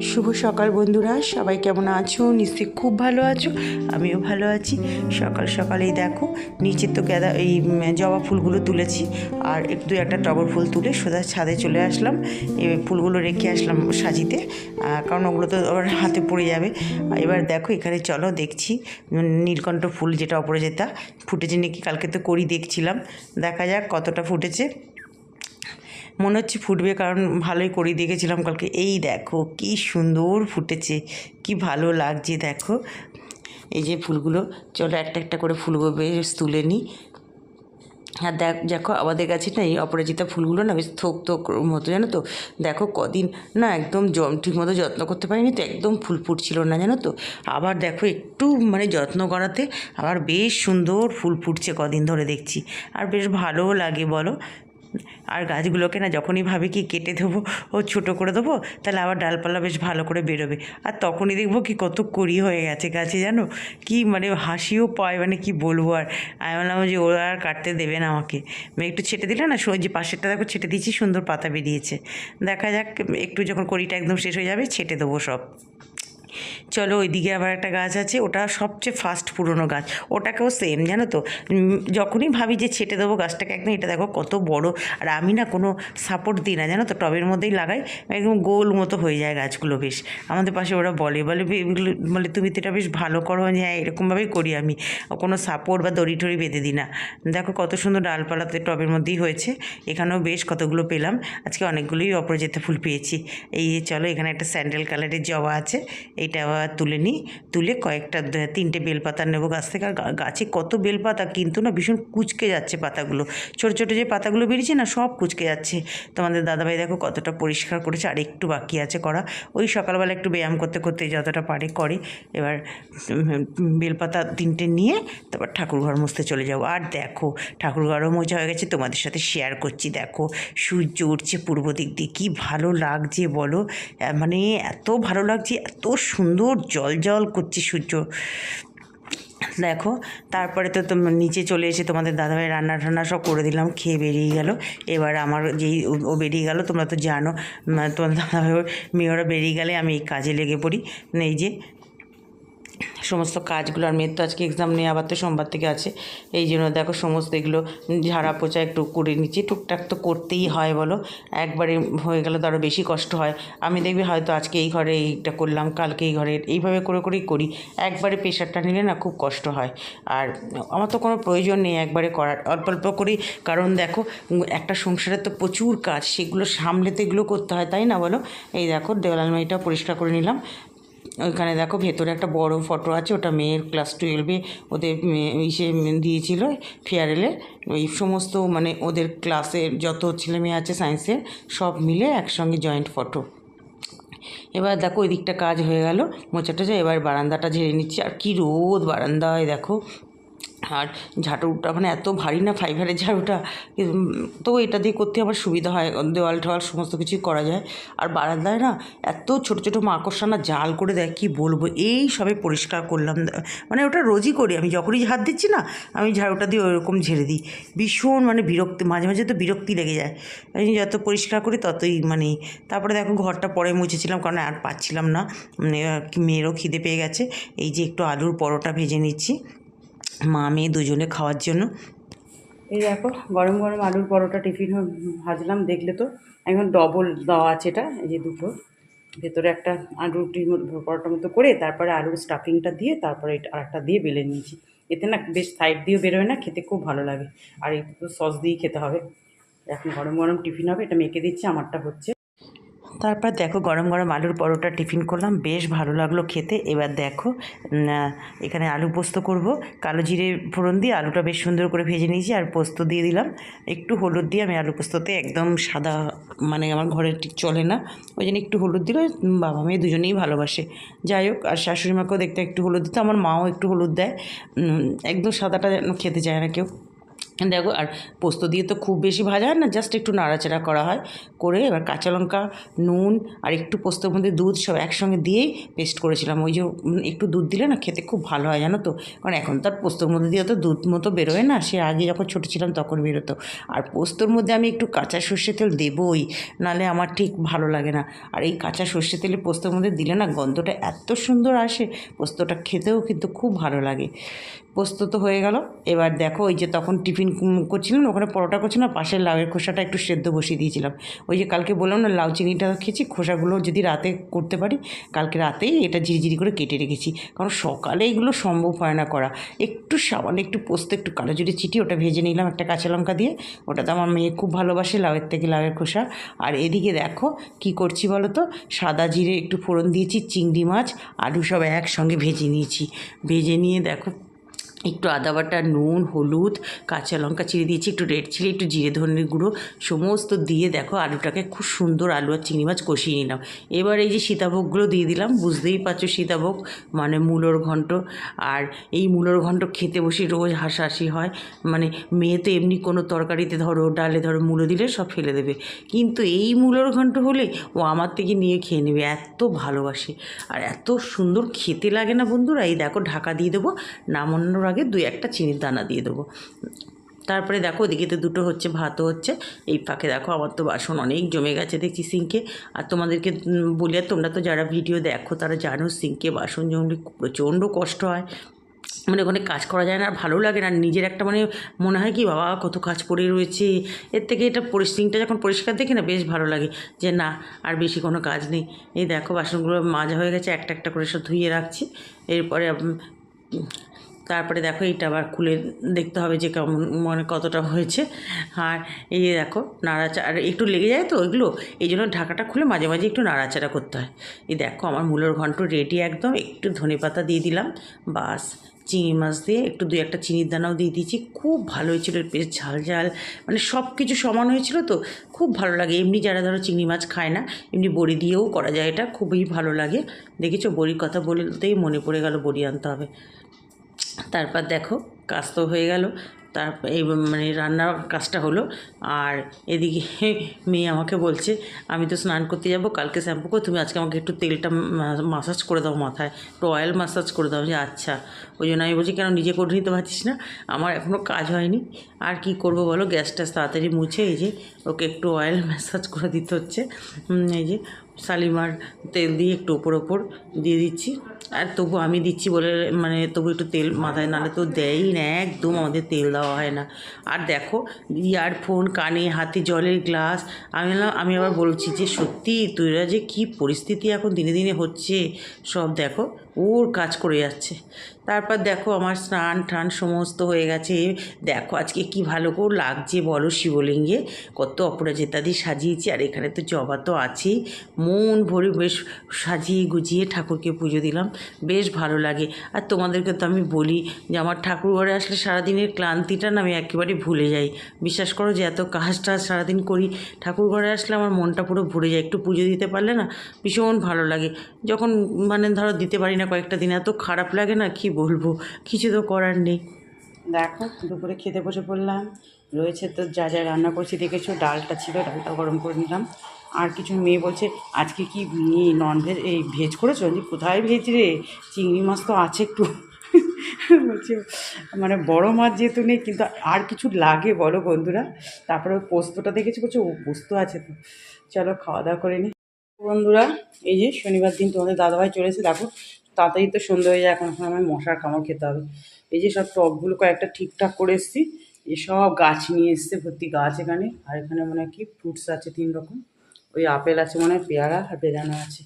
শুভ সকাল বন্ধুরা, সবাই কেমন আছো? নিশ্চয়ই খুব ভালো আছো, আমিও ভালো আছি। সকাল সকালেই দেখো, নিচে তো গাঁদা এই জবা ফুলগুলো তুলেছি, আর একটু একটা টগর ফুল তুলে সোজা ছাদে চলে আসলাম। এই ফুলগুলো রেখে আসলাম সাজিতে কারণ ওগুলো তো আবার হাতে পড়ে যাবে। এবার দেখো, এখানে চলো দেখছি নীলকণ্ঠ ফুল যেটা অপরাজিতা ফুটেছে নাকি, কালকে তো করি দেখছিলাম। দেখা যাক কতটা ফুটেছে। মনে হচ্ছে ফুটবে কারণ ভালোই করে দেখেছিলাম কালকে। এই দেখো কি সুন্দর ফুটেছে, কি ভালো লাগছে দেখো। এই যে ফুলগুলো, চলো একটা একটা করে ফুলগুলো বেশ তুলে নিই। আর দেখ, দেখো আমাদের কাছে না এই অপরাজিতা ফুলগুলো না বেশ থোক থোক মতো, জানো তো? দেখো কদিন না একদম জম ঠিক মতো যত্ন করতে পারিনি তো, একদম ফুল ফুটছিল না, জানো তো? আবার দেখো একটু মানে যত্ন করাতে আবার বেশ সুন্দর ফুল ফুটছে কদিন ধরে দেখছি। আর বেশ ভালোও লাগে বলো। আর গাছগুলোকে না যখনই ভাবি কি কেটে দেবো, ও ছোটো করে দেবো, তাহলে আবার ডালপালা বেশ ভালো করে বেরোবে। আর তখনই দেখব কি কত কড়ি হয়ে গেছে গাছে, জানো? কি মানে হাসিও পায় মানে কি বলব আর। আমি বললাম যে ওরা আর কাটতে দেবে না আমাকে। আমি একটু ছেটে দিলে না যে পাশেরটা দেখো ছেটে দিয়েছি, সুন্দর পাতা বেরিয়েছে। দেখা যাক, একটু যখন কড়িটা একদম শেষ হয়ে যাবে, ছেটে দেবো সব। চলো ওইদিকে আবার একটা গাছ আছে, ওটা সবচেয়ে ফার্স্ট পুরনো গাছ। ওটাকেও সেম জানো তো? যখনই ভাবি যে ছেটে দেবো গাছটাকে, একদম এটা দেখো কত বড়। আর আমি না কোনো সাপোর্ট দিই না, জানো তো? টবের মধ্যেই লাগাই, একদম গোল মতো হয়ে যায় গাছগুলো বেশ। আমাদের পাশে ওরা বলে বলে বলে, তুমি তো এটা বেশ ভালো করো হ্যাঁ এরকমভাবেই করি আমি। কোনো সাপোর্ট বা দড়ি টড়ি বেঁধে দিই না। দেখো কত সুন্দর ডালপালাতে টবের মধ্যেই হয়েছে, এখানেও বেশ কতগুলো পেলাম। আজকে অনেকগুলোই অপরাজিতা ফুল পেয়েছি। এই চলো, এখানে একটা স্যান্ডেল কালারের জবা আছে এইটা আবার তুলে নিই, তুলে কয়েকটা তিনটে বেলপাতা নেব গাছ থেকে। আর গাছে কত বেলপাতা কিন্তু না ভীষণ কুচকে যাচ্ছে পাতাগুলো। ছোটো ছোটো যে পাতাগুলো বেরিয়েছে না সব কুচকে যাচ্ছে। তোমাদের দাদাভাই দেখো কতটা পরিষ্কার করেছে, আর একটু বাকি আছে করা। ওই সকালবেলা একটু ব্যায়াম করতে করতে যতটা পারে করে। এবার বেলপাতা তিনটে নিয়ে তারপর ঠাকুরঘর মুছতে চলে যাব। আর দেখো, ঠাকুরঘরও মোছা হয়ে গেছে, তোমাদের সাথে শেয়ার করছি। দেখো, সূর্য উঠছে পূর্ব দিক দিয়ে। কী ভালো লাগছে বলো? মানে এত ভালো লাগছে, এত সুন্দর জল জল করছে সূর্য। দেখো, তারপরে তো নিচে চলে এসে তোমাদের দাদাভাই রান্না টান্না সব করে দিলাম, খেয়ে বেরিয়ে গেল। এবার আমার যেই ও- বেরিয়ে গেল, তোমরা তো জানো তোমাদের দাদাভাই মেয়েরা বেরিয়ে গেলে আমি এই কাজে লেগে পড়ি। এই যে সমস্ত কাজগুলো, আর মেয়ের তো আজকে এক্সাম নিয়ে আবার তো সোমবার থেকে আছে। এই জন্য দেখো সমস্ত এগুলো ঝাড়া পোছা একটু করে নিচ্ছি। টুকটাক তো করতেই হয় বলো, একবারে হয়ে গেলে তো আরও বেশি কষ্ট হয়। আমি দেখবি হয়তো আজকে এই ঘরে এইটা করলাম, কালকে এই ঘরে এইভাবে করে করেই করি। একবারে প্রেশারটা নিলে না খুব কষ্ট হয়। আর আমার তো কোনো প্রয়োজন নেই একবারে করার, অল্প অল্প করেই। কারণ দেখো একটা সংসারের তো প্রচুর কাজ, সেগুলো সামলে তো এগুলো করতে হয়, তাই না বলো? এই দেখো দেওয়াল আলমারিটা পরিষ্কার করে নিলাম। ওইখানে দেখো ভেতরে একটা বড় ফটো আছে, ওটা মেয়ের ক্লাস টুয়েলভে ওদের ইসে দিয়েছিল ফেয়ারেলে ওই সমস্ত মানে ওদের ক্লাসের যত ছেলে মেয়ে আছে সায়েন্সের সব মিলে একসঙ্গে জয়েন্ট ফটো এবার দেখো ওই দিকটা কাজ হয়ে গেল মোচা টোচা এবার বারান্দাটা ঝেড়ে নিচ্ছি। আর কি রোদ বারান্দায় দেখো আর ঝাড়ুটা মানে এত ভারী না ফাইবারের ঝাড়ুটা তো এটা দিয়ে করতে আবার সুবিধা হয়, দেওয়াল টোয়াল সমস্ত কিছুই করা যায়। আর বারান্দায় না এত ছোটো ছোটো মাকড়সা না জাল করে দেয়, কী বলব? এই সবে পরিষ্কার করলাম। মানে ওটা রোজই করি। আমি যখনই হাত দিচ্ছি না, আমি ঝাড়ুটা দিয়ে ওরকম ঝেড়ে দিই। ভীষণ মানে বিরক্তি, মাঝে মাঝে তো বিরক্তি লেগে যায়। আমি যত পরিষ্কার করি ততই মানে তারপরে দেখো ঘরটা পরে মুছেছিলাম, কারণ আর পাচ্ছিলাম না। মানে মেয়েরও খিদে পেয়ে গেছে। এই যে একটু আলুর পরোটা ভেজে নিচ্ছি। মা, মেয়ে দুজনে খাওয়ার জন্য। এই দেখো, গরম গরম আলুর পরোটা টিফিন ভাজলাম, দেখলে তো। এখন ডবল দেওয়া আছে এটা, এই যে দুটো। ভেতরে একটা আলুর পরোটার মতো করে, তারপরে আলুর স্টাফিংটা দিয়ে, তারপরে এটা আরেকটা দিয়ে বেলে নিয়েছি। এতে না বেশ সাইড দিয়েও বেরোয় না, খেতে খুব ভালো লাগে। আর তো সস দিয়েই খেতে হবে। এখন গরম গরম টিফিন হবে, এটা মেখে দিচ্ছি, আমারটা হচ্ছে। তারপর দেখো গরম গরম আলুর পরোটা টিফিন করলাম, বেশ ভালো লাগল খেতে। এবার দেখো এখানে আলু পোস্ত করব। কালো জিরে ফোড়ন দিয়ে আলুটা বেশ সুন্দর করে ভেজে নিয়েছি আর পোস্ত দিয়ে দিলাম। একটু হলুদ দিয়ে আমি আলু পোস্ততে একদম সাদা মানে আমার ঘরে ঠিক চলে না। ওই জন্য একটু হলুদ দিলে বাবা মেয়ে দুজনেই ভালোবাসে। যাই হোক, আর শাশুড়ি মাকেও দেখতে একটু হলুদ দিতে, আমার মাও একটু হলুদ দেয়। একদম সাদাটা খেতে চায় না কেউ। দেখো, আর পোস্ত দিয়ে তো খুব বেশি ভাজা হয় না জাস্ট একটু নাড়াচাড়া করা হয়। করে এবার কাঁচা লঙ্কা, নুন আর একটু পোস্তর মধ্যে দুধ সব একসঙ্গে দিয়েই পেস্ট করেছিলাম। ওই যে একটু দুধ দিলে না খেতে খুব ভালো হয়, জানো তো? কারণ এখন তো আর পোস্তর মধ্যে দিয়ে তো দুধ মতো বেরোয় না, সে আগে যখন ছোটো ছিলাম তখন বেরোতো। আর পোস্তর মধ্যে আমি একটু কাঁচা সর্ষে তেল দেবই নালে আমার ঠিক ভালো লাগে না। আর এই কাঁচা সর্ষে তেলে পোস্তর মধ্যে দিলে না গন্ধটা এত সুন্দর আসে, পোস্তটা খেতেও কিন্তু খুব ভালো লাগে। পোস্ত তো হয়ে গেল। এবার দেখো, ওই যে তখন টিফিন করছিলাম ওখানে পরোটা করছিলাম, পাশের লাউয়ের খোসাটা একটু সেদ্ধ বসিয়ে দিয়েছিলাম। ওই যে কালকে বললাম না, লাউ চিনিটা খেয়েছি, খোসাগুলো যদি রাতে করতে পারি, কালকে রাতেই এটা ঝিরিঝিরি করে কেটে রেখেছি। কারণ সকালে এগুলো সম্ভব হয় না করা। একটু সামান্য একটু পোস্ত, একটু কালো জিরে চিটি, ওটা ভেজে নিলাম একটা কাঁচা লঙ্কা দিয়ে। ওটা তো আমার মেয়ে খুব ভালোবাসে লাউয়ের থেকে লাউয়ের খোসা। আর এদিকে দেখো, কি করছি বলো তো? সাদা জিরে একটু ফোড়ন দিয়েছি, চিংড়ি মাছ, আলু সব একসঙ্গে ভেজে নিয়েছি। ভেজে নিয়ে দেখো একটু আদা বাটা, নুন, হলুদ, কাঁচা লঙ্কা চিড়ে দিয়েছি, একটু রেড চিলি, একটু জিরে ধনের গুঁড়ো, সমস্ত দিয়ে দেখো আলুটাকে খুব সুন্দর আলু আর চিংড়ি মাছ কষিয়ে নিলাম। এবার এই যে সীতাভোগগুলো দিয়ে দিলাম, বুঝতেই পারছ সীতাভোগ মানে মূলোর ঘন্ট। আর এই মূলোর ঘন্ট খেতে বসে রোজ হাসাহাসি হয় মানে মেয়ে তো এমনি কোনো তরকারিতে ধরো, ডালে ধরো মূলো দিলে সব ফেলে দেবে। কিন্তু এই মূলোর ঘন্ট হলে ও আমার থেকে নিয়ে খেয়ে নেবে, এত ভালোবাসে। আর এত সুন্দর খেতে লাগে না বন্ধুরা, এই দেখো ঢাকা দিয়ে দেবো, নামানোর দুই একটা চিনির দানা দিয়ে দেবো। তারপরে দেখো ওদিকে তো দুটো হচ্ছে, ভাতও হচ্ছে। এই ফাঁকে দেখো আমার তো বাসন অনেক জমে গেছে দেখছি সিঙ্কে। আর তোমাদেরকে বলি, আর তোমরা তো যারা ভিডিও দেখো তারা জানো সিঙ্কে বাসন জমলে প্রচণ্ড কষ্ট হয়। মানে ওখানে কাজ করা যায় না, আর ভালো লাগে না। নিজের একটা মানে মনে হয় কি, বাবা কত কাজ পড়ে রয়েছে। এর থেকে এটা পরিস্থিতিটা যখন পরিষ্কার দেখি না, বেশ ভালো লাগে যে না, আর বেশি কোনো কাজ নেই। এই দেখো বাসনগুলো মাজা হয়ে গেছে, একটা একটা করে সব ধুয়ে রাখছি। এরপরে তারপরে দেখো এইটা আবার খুলে দেখতে হবে যে কেমন মনে কতটা হয়েছে। আর এই যে দেখো আর একটু লেগে যায় তো ওইগুলো, এই জন্য ঢাকাটা খুলে মাঝে মাঝে একটু নাড়াচাড়া করতে হয়। এই দেখো আমার মূলোর ঘন্ট রেডি একদম, একটু ধনে পাতা দিয়ে দিলাম, বাস। চিংড়ি মাছ দিয়ে একটু দুই একটা চিনির দানাও দিয়ে দিয়েছি, খুব ভালো হয়েছিল বেশ ঝাল ঝাল মানে সব কিছু সমান হয়েছিল তো খুব ভালো লাগে। এমনি যারা ধরো চিংড়ি মাছ খায় না, এমনি বড়ি দিয়েও করা যায়, এটা খুবই ভালো লাগে। দেখেছ বড়ির কথা বলতেই মনে পড়ে গেল বড়ি আনতে হবে। তারপর দেখো কাজ তো হয়ে গেল। তার এই মানে রান্নার কাজটা হলো। আর এদিকে মেয়ে আমাকে বলছে, আমি তো স্নান করতে যাব, কালকে শ্যাম্পু করে, তুমি আজকে আমাকে একটু তেলটা মাসাজ করে দাও মাথায়, একটু অয়েল মাসাজ করে দাও। যে আচ্ছা। ওই জন্য আমি বলছি, কেন নিজে করে নিতে পারছিস না? আমার এখনও কাজ হয়নি। আর কি করব বলো? গ্যাস ট্যাস তাড়াতাড়ি মুছে, এই যে ওকে একটু অয়েল ম্যাসাজ করে দিতে হচ্ছে। এই যে শালিমার তেল দিয়ে একটু ওপর ওপর দিয়ে দিচ্ছি। আর তবু আমি দিচ্ছি বলে মানে তবু একটু তেল মাথায় নালে তো দেয়ই না, একদম আমাদের তেল দেওয়া হয় না। আর দেখো ইয়ারফোন কানে, হাতে জলের গ্লাস আমি আমি আবার বলছি যে সত্যি তোরা যে কী পরিস্থিতি এখন দিনে দিনে হচ্ছে, সব দেখো, ওর কাজ করে যাচ্ছে। তারপর দেখো আমার স্নান টান সমস্ত হয়ে গেছে। দেখো আজকে কি ভালো করে লাগছে বলো শিবলিঙ্গে। কত অপরাজিতা দিয়ে সাজিয়েছি, আর এখানে তো জবা তো আছেই। মন ভরে বেশ সাজিয়ে গুজিয়ে ঠাকুরকে পুজো দিলাম, বেশ ভালো লাগে। আর তোমাদেরকে তো আমি বলি যে আমার ঠাকুর ঘরে আসলে সারাদিনের ক্লান্তিটা না আমি একেবারে ভুলে যাই। বিশ্বাস করো যে এত কাজ টাজ সারাদিন করি, ঠাকুর ঘরে আসলে আমার মনটা পুরো ভরে যায়। একটু পুজো দিতে পারলে না ভীষণ ভালো লাগে। যখন মানে ধরো দিতে পারি না কয়েকটা দিন, এত খারাপ লাগে না কি বলব, কিছু তো করার নেই। দেখো, দুপুরে খেতে বসে পড়লাম। রয়েছে তো যা যা রান্না করছি, দেখেছ, ডালটা ছিল ডালটা গরম করে নিলাম। আর কিছু মেয়ে বলছে, আজকে কি ননভেজ এই ভেজ করেছ? যে কোথায় ভেজ রে? চিংড়ি মাছ তো আছে একটু। বলছে মানে বড় মাছ যেহেতু নেই, কিন্তু আর কিছু লাগে, বলো বন্ধুরা। তারপরে ওই পোস্তটা দেখেছি, বলছে, ও পোস্ত আছে তো। চলো, খাওয়া দাওয়া করে নি। বন্ধুরা, এই যে শনিবার দিন তোমাদের দাদাভাই চলেছে দেখো তাড়াতাড়ি তো সন্ধ্যে হয়ে যায়, এখন এখন আমার মশার কামড় খেতে হবে। এই যে সব টপগুলো কয়েকটা ঠিকঠাক করে এসেছি এসব গাছ নিয়ে এসছে, ভর্তি গাছ এখানে। আর এখানে মনে কি, ফ্রুটস আছে তিন রকম। ওই আপেল আছে মনে হয়, পেয়ারা আর বেদানা আছে।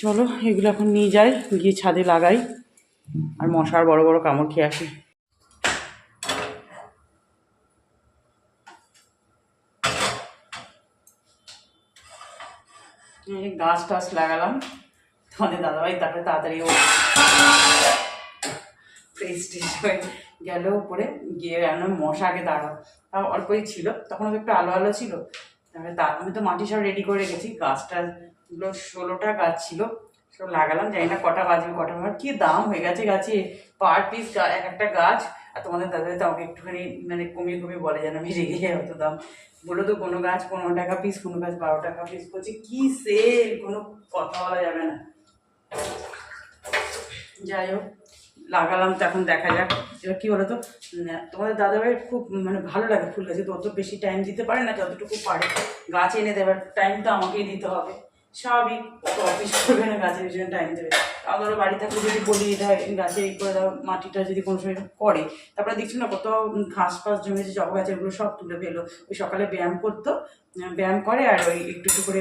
চলো, এগুলো এখন নিয়ে যাই, গিয়ে ছাদে লাগাই। আর মশার বড় বড় কামড় খেয়ে আসি। গাছ টাছ লাগালাম। তোমাদের দাদাভাই তারপরে তাড়াতাড়ি ও হয়ে গেল উপরে। গিয়ে রান্না মশা আগে দাঁড়াও তাও অল্পই ছিল, তখন একটু আলো আলো ছিল। তারপরে তা আমি তো মাটি সব রেডি করে রেখেছি। গাছটা গুলো ষোলোটা গাছ ছিল, সব লাগালাম। জানি না কটা বাজবে কটা বাজবে। কি দাম হয়ে গেছে গাছে। পার পিস এক একটা গাছ। আর তোমাদের দাদা তো আমাকে একটুখানি মানে কমিয়ে কমিয়ে বলে যেন আমি রেগে যাই অত দাম। বলো তো কোনো গাছ পনেরো টাকা পিস কোনো গাছ বারো টাকা পিস বলছে, কি সেল কোনো কথা বলা যাবে না। যাই হোক, লাগালাম তো এখন দেখা যাক। এবার কী বলো তো তোমাদের দাদাভাইয়ের খুব মানে ভালো লাগে ফুল গাছে, তো অত বেশি টাইম দিতে পারে না, যতটুকু পারে। গাছ এনে দেবার টাইম তো আমাকেই দিতে হবে। স্বাভাবিক অফিস করবে না, গাছের পিছনে টাইম দেবে। ধরো বাড়ি থাকলে যদি বলি এটা গাছে এই করে মাটিটা যদি কোনো সময় করে, তারপরে দেখছি না কত ঘাস ফাস জমেছে, জবা গাছের ওগুলো সব তুলে ফেলো ওই সকালে ব্যায়াম করতো ব্যায়াম করে আর ওই একটু একটু করে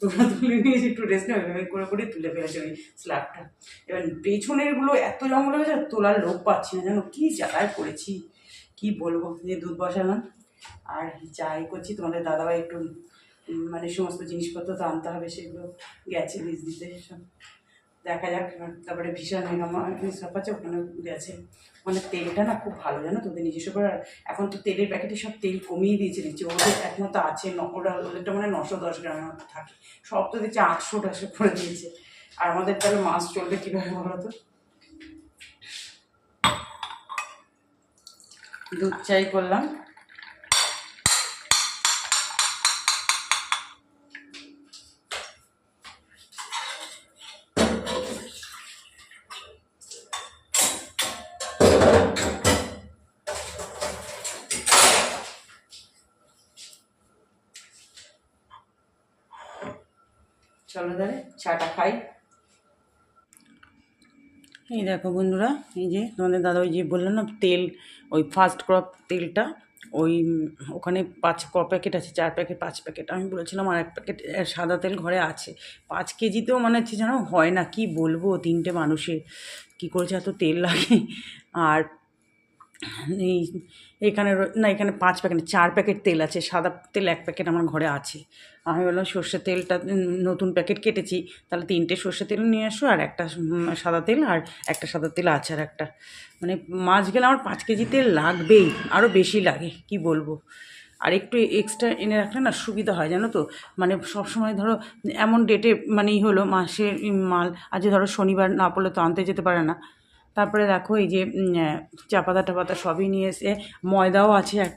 তুলে তুলে নিয়ে একটু রেস্ট নেবে আমি করে করে তুলে ফেলেছি ওই স্ল্যাবটা এবার পেছনেরগুলো এত জঙ্গল হয়েছে তোলার লোক পাচ্ছি না। জানো, কী জ্বালায় করেছি, কি বলব? যে দুধ বসালাম আর যাই করছি, তোমাদের দাদাভাই একটু মানে সমস্ত জিনিসপত্র তো আনতে হবে, সেগুলো গেছে বিজনেসে সব দেখা যাক তারপরে ভীষণ সব আছে ওখানে গেছে। মানে তেলটা না খুব ভালো, জানো তোদের নিজস্ব করে। এখন তো তেলের প্যাকেটে সব তেল কমিয়ে দিয়েছে দিচ্ছে ওদের একমাত্র আছে ওরা ওদেরটা মানে নশো দশ গ্রামের মতো থাকে। সব তো দিচ্ছে আটশো টাশো করে দিয়েছে। আর আমাদের তাহলে মাছ চলবে কীভাবে বলো তো? দুধ চাই করলাম। এই দেখো বন্ধুরা, এই যে তোমাদের দাদা ওই যে বললাম না, তেল, ওই ফার্স্ট ক্রপ তেলটা, ওই ওখানে পাঁচ, ক প্যাকেট আছে, চার প্যাকেট পাঁচ প্যাকেট আমি বলেছিলাম আর এক প্যাকেট সাদা তেল ঘরে আছে। পাঁচ কেজিতেও মানে হচ্ছে যেন হয় না, কি বলব তিনটে মানুষের, কী করেছে এত তেল লাগে? আর এই, এখানে না এখানে পাঁচ প্যাকেট চার প্যাকেট তেল আছে, সাদা তেল এক প্যাকেট আমার ঘরে আছে। আমি বললাম সর্ষের তেলটা নতুন প্যাকেট কেটেছি তাহলে তিনটে সর্ষের তেল নিয়ে আসো আর একটা সাদা তেল আর একটা সাদা তেল আছে আর একটা। মানে মাছ গেলে আমার পাঁচ কেজি তেল লাগবেই আরও বেশি লাগে কি বলব? আর একটু এক্সট্রা এনে রাখলে না সুবিধা হয় জানো তো? মানে সব সময় ধরো এমন ডেটে মানেই হলো উম, মাল আজ ধরো শনিবার না পড়লে তো আনতে যেতে পারে না। তারপরে দেখো এই যে চা পাতা টাপাতা সবই নিয়ে এসে ময়দাও আছে, এক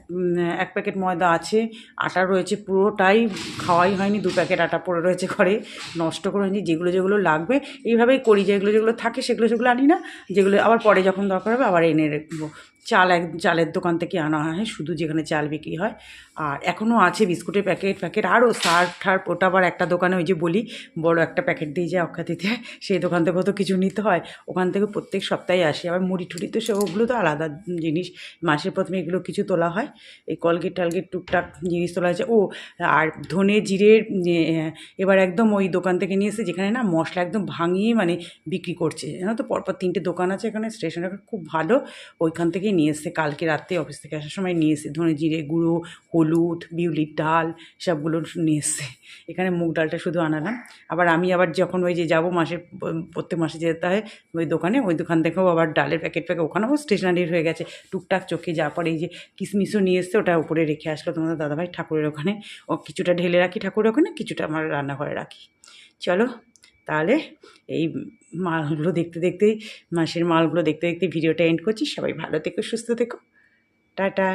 এক প্যাকেট ময়দা আছে, আটা রয়েছে পুরোটাই, খাওয়াই হয়নি, দু প্যাকেট আটা পড়ে রয়েছে ঘরে, নষ্ট করে হয়নি, যেগুলো যেগুলো লাগবে, এইভাবেই করি, যেগুলো যেগুলো থাকে সেগুলো সেগুলো আনি না, যেগুলো আবার পরে যখন দরকার হবে আবার এনে রাখব। চাল এক, চালের দোকান থেকে আনা হয় শুধু যেখানে চাল বিক্রি হয়। আর এখনও আছে বিস্কুটের প্যাকেট প্যাকেট আরও সার ঠার ওটা আবার একটা দোকানে ওই যে বলি, বড় একটা প্যাকেট দিয়ে যায় অখ্যাতিতে সেই দোকান থেকেও তো কিছু নিতে হয়। ওখান থেকে প্রত্যেক সপ্তাহে আসে। আবার মুড়ি টুড়ি তো সে, ওগুলো তো আলাদা জিনিস। মাসের প্রথমে এগুলো কিছু তোলা হয়। এই কলগেট টালগেট টুকটাক জিনিস তোলা আছে ও, আর ধনে জিরের এবার একদম ওই দোকান থেকে নিয়ে এসে যেখানে না মশলা একদম ভাঙিয়ে মানে বিক্রি করছে। জানো তো, পরপর তিনটে দোকান আছে এখানে, স্টেশনে খুব ভালো। ওইখান থেকেই নিয়ে এসে কালকে রাত্রে অফিস থেকে। আসার সময় নিয়ে এসে ধনে জিরে গুঁড়ো, হলুদ, বিউলির ডাল সবগুলো নিয়ে এসে এখানে মুগ ডালটা শুধু আনালাম। আবার আমি আবার যখন ওই যে যাব মাসে, প্রত্যেক মাসে যেতে হয় ওই দোকানে, ওই দোকান থেকেও আবার ডালের প্যাকেট প্যাকেট ওখানেও স্টেশনারি হয়ে গেছে। টুকটাক চোখে যা পরে এই যে কিশমিশও নিয়ে এসছে, ওটা উপরে রেখে আসলো তোমাদের দাদাভাই ঠাকুরের ওখানে। ও কিছুটা ঢেলে রাখি ঠাকুরের ওখানে, কিছুটা আমার রান্নাঘরে রাখি। চলো, তাহলে এই মালগুলো দেখতে দেখতে মাসের মালগুলো দেখতে দেখতে ভিডিওটা এন্ড করছি। সবাই ভালো থেকো, সুস্থ থেকো। টাটা।